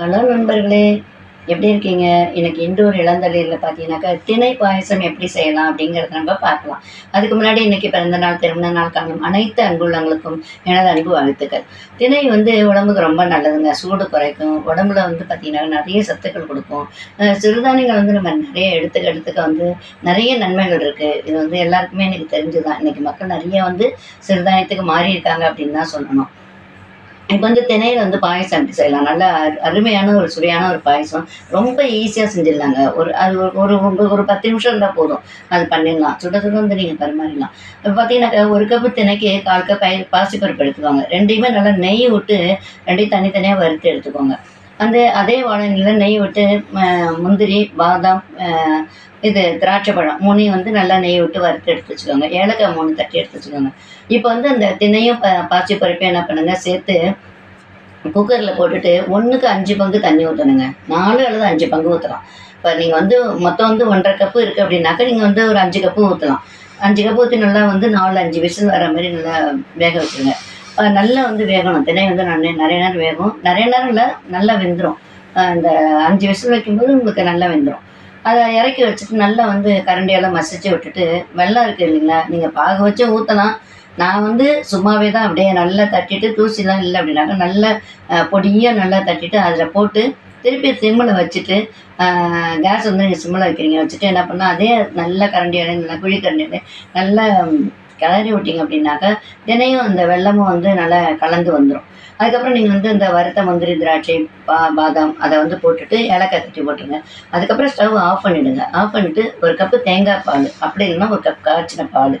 Hello நண்பர்களே எப்படி இருக்கீங்க? இன்னைக்கு இண்டோர் இளந்தளியில் பார்த்தீங்கன்னாக்கா திணை பாயசம் எப்படி செய்யலாம் அப்படிங்கிறத நம்ம பார்க்கலாம். அதுக்கு முன்னாடி இன்னைக்கு பிறந்த நாள் திருமண நாள் காணும் அனைத்து அன்புள்ளங்களுக்கும் எனது அன்பு வாழ்த்துக்கள். திணை வந்து உடம்புக்கு ரொம்ப நல்லதுங்க. சூடு குறைக்கும். உடம்புல வந்து பார்த்தீங்கன்னா நிறைய சத்துக்கள் கொடுக்கும். சிறுதானியங்கள் வந்து நம்ம நிறைய எடுத்துக்க எடுத்துக்க வந்து நிறைய நன்மைகள் இருக்குது இது வந்து எல்லாருக்குமே எனக்கு தெரிஞ்சுதான். இன்னைக்கு மக்கள் நிறைய வந்து சிறுதானியத்துக்கு மாறி இருக்காங்க அப்படின்னு தான் சொல்லணும். இப்போ வந்து திணையில் வந்து பாயசம் எப்படி செய்யலாம். நல்ல அருமையான ஒரு சுவையான ஒரு பாயசம். ரொம்ப ஈஸியாக செஞ்சிடலாங்க. ஒரு அது ஒரு ஒரு உங்களுக்கு ஒரு பத்து நிமிஷம் இருந்தால் போதும். அது பண்ணிடலாம். சுட சுட வந்து நீங்கள் பரிமாறிடலாம். இப்போ பார்த்தீங்கன்னாக்கா ஒரு கப்பு திணைக்கு கால் கப் பாசிப்பருப்பு எடுத்துக்கோங்க. ரெண்டையுமே நல்லா நெய் விட்டு ரெண்டையும் தனித்தனியாக வறுத்து எடுத்துக்கோங்க. அந்த அதே வாழைநில நெய் விட்டு முந்திரி பாதாம் இது திராட்சை பழம் மூணையும் வந்து நல்லா நெய் விட்டு வறுத்து எடுத்து வச்சுக்கோங்க. ஏலக்காய் மூணு தட்டி எடுத்து வச்சுக்கோங்க. இப்போ வந்து அந்த திணையும் ப பருப்பையும் என்ன பண்ணுங்க சேர்த்து குக்கரில் போட்டுட்டு ஒன்றுக்கு அஞ்சு பங்கு தண்ணி ஊற்றணுங்க நாலு அல்லது அஞ்சு பங்கு ஊற்றலாம் இப்போ நீங்கள் வந்து மொத்தம் வந்து ஒன்றரை கப்பு இருக்குது அப்படின்னாக்கா நீங்கள் வந்து ஒரு அஞ்சு கப்பு ஊற்றலாம் அஞ்சு கப்பு ஊற்றி நல்லா வந்து நாலு அஞ்சு விசில் வர மாதிரி நல்லா வேக வச்சுருங்க. நல்லா வந்து வேகணும். திணை வந்து நான் நிறைய நேரம் வேகும் நிறைய நேரம் இல்லை நல்லா வெந்துடும் இந்த அஞ்சு விசில் வைக்கும்போது உங்களுக்கு நல்லா வெந்துடும் அதை இறக்கி வச்சுட்டு நல்லா வந்து கரண்டியெல்லாம் மசிச்சு விட்டுட்டு வெள்ளம் இருக்குது இல்லைங்களா? நீங்கள் பாக வச்சு ஊற்றலாம் நான் வந்து சும்மாவே தான் அப்படியே நல்லா தட்டிட்டு தூசிலாம் இல்லை அப்படின்னாக்கா நல்லா பொடியாக நல்லா தட்டிட்டு அதில் போட்டு திருப்பி சிம்மில் வச்சுட்டு கேஸ் வந்து நீங்கள் சிம்மில் வைக்கிறீங்க. வச்சுட்டு என்ன பண்ணால் அதே நல்ல கரண்டியோட நல்லா குழி கரண்டியோட நல்லா கிளறி விட்டீங்க அப்படின்னாக்கா தினையும் அந்த வெள்ளமும் வந்து நல்லா கலந்து வந்துடும் அதுக்கப்புறம் நீங்கள் வந்து இந்த வறுத்த முந்திரி திராட்சை பா பாதாம் அதை வந்து போட்டுட்டு ஏலக்காய் தட்டி போட்டுருங்க. அதுக்கப்புறம் ஸ்டவ் ஆஃப் பண்ணிவிடுங்க ஆஃப் பண்ணிவிட்டு ஒரு கப்பு தேங்காய் பால் அப்படி இல்லைன்னா ஒரு கப் காய்ச்சின பால்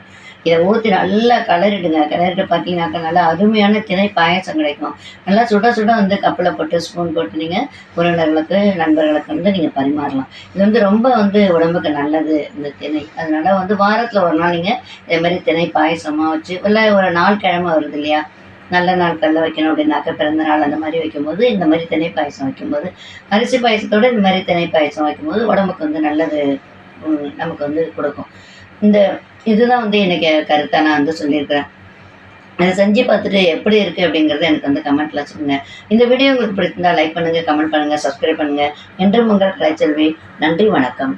இதை ஊற்றி நல்லா கலரிடுங்க கலரிட்டு பார்த்தீங்கன்னாக்கா நல்லா அருமையான திணை பாயசம் கிடைக்கும். நல்லா சுட சுட வந்து கப்பில் போட்டு ஸ்பூன் போட்டு நீங்கள் உறவினர்களுக்கு நண்பர்களுக்கு வந்து நீங்கள் பரிமாறலாம். இது வந்து ரொம்ப வந்து உடம்புக்கு நல்லது இந்த திணை. அதனால் வந்து வாரத்தில் ஒரு நாள் நீங்கள் இதே மாதிரி திணை பாயசமாக வச்சு இல்லை ஒரு நாள் கிழமை வருது இல்லையா? நல்ல நாட்களில் வைக்கணும் அப்படின்னாக்கா பிறந்த நாள் அந்த மாதிரி வைக்கும்போது இந்த மாதிரி திணை பாயசம் வைக்கும்போது அரிசி பாயசத்தோட இந்த மாதிரி திணை பாயசம் வைக்கும்போது உடம்புக்கு வந்து நல்லது நமக்கு வந்து கொடுக்கும். இந்த இதுதான் வந்து எனக்கு கருத்தை நான் வந்து சொல்லியிருக்கிறேன். அதை செஞ்சு பார்த்துட்டு எப்படி இருக்குது அப்படிங்கிறத எனக்கு வந்து கமெண்ட்டில் சொல்லுங்கள் இந்த வீடியோ உங்களுக்கு பிடிச்சிருந்தா லைக் பண்ணுங்கள் கமெண்ட் பண்ணுங்கள் சப்ஸ்கிரைப் பண்ணுங்கள் என்று உங்கள் கலைச்செல்வி நன்றி வணக்கம்.